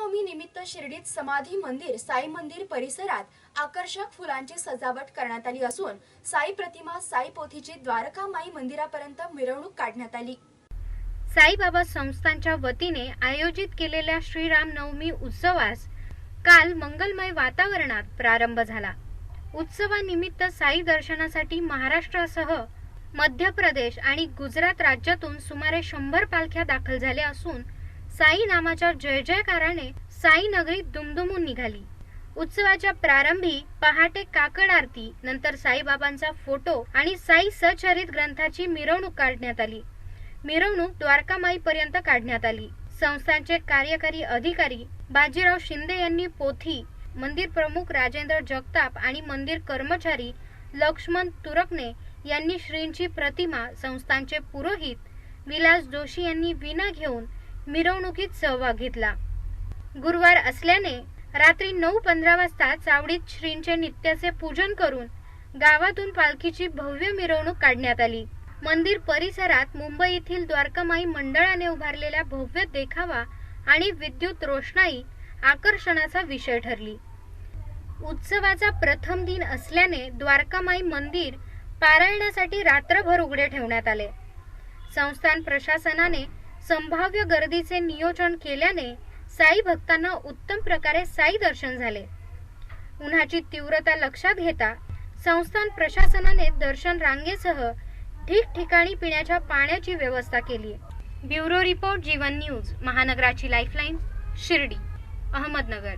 रामनवमी निमित्त शिर्डीत समाधी मंदिर साई मंदिर परिसरात आकर्षक फुलांची सजावट करण्यात आली असून साई प्रतिमा साई पोथीची द्वारका माई मंदिरापर्यंत मिरवणूक काढण्यात आली. साईबाबा संस्थांच्या वतीने आयोजित केलेल्या श्रीराम नवमी उत्सवास काल मंगलमय वातावरणात प्रारंभ झाला. उत्सवानिमित्त साई दर्शनासाठी महाराष्ट्रासह मध्य प्रदेश आणि गुजरात राज्यातून सुमारे शंभर पालख्या दाखल झाल्या असून साई नामाच्या जय जयकाराने साई नगरी दुमदुमून निघाली. उत्सवाच्या प्रारंभी पहाटे काकड आरती नंतर साईबाबांचा फोटो आणि साई सचरित ग्रंथाची मिरवणूक काढण्यात आली. मिरवणूक द्वारकामाई पर्यंत काढण्यात आली. संस्थांचे कार्यकारी अधिकारी बाजीराव शिंदे यांनी पोथी मंदिर प्रमुख राजेंद्र जगताप आणि मंदिर कर्मचारी लक्ष्मण तुरकणे यांनी श्रींची प्रतिमा संस्थांचे पुरोहित विलास जोशी यांनी विना घेऊन मिरवणुकीत सहभाग घेतला. गुरुवार असल्याने रात्री नऊ पंधरा वाजता चावडीत श्रींचे नित्याचे पूजन करून गावातून पालखीची भव्य मिरवणूक काढण्यात आली. मंदिर परिसरात मुंबई येथील द्वारकामाई मंडळाने उभारलेला भव्य देखावा आणि विद्युत रोषणाई आकर्षणाचा विषय ठरली. उत्सवाचा प्रथम दिन असल्याने द्वारकामाई मंदिर पारायणासाठी रात्रभर उघडे ठेवण्यात आले. संस्थान प्रशासनाने संभाव्य गर्दीचे नियोजन केल्याने साई भक्तांना उत्तम प्रकारे साई दर्शन झाले. उन्हाची तीव्रता लक्षात घेता संस्थान प्रशासनाने दर्शन रांगेसह ठिकठिकाणी पिण्याच्या पाण्याची व्यवस्था केली. ब्युरो रिपोर्ट जीवन न्यूज महानगराची लाईफलाईन शिर्डी अहमदनगर.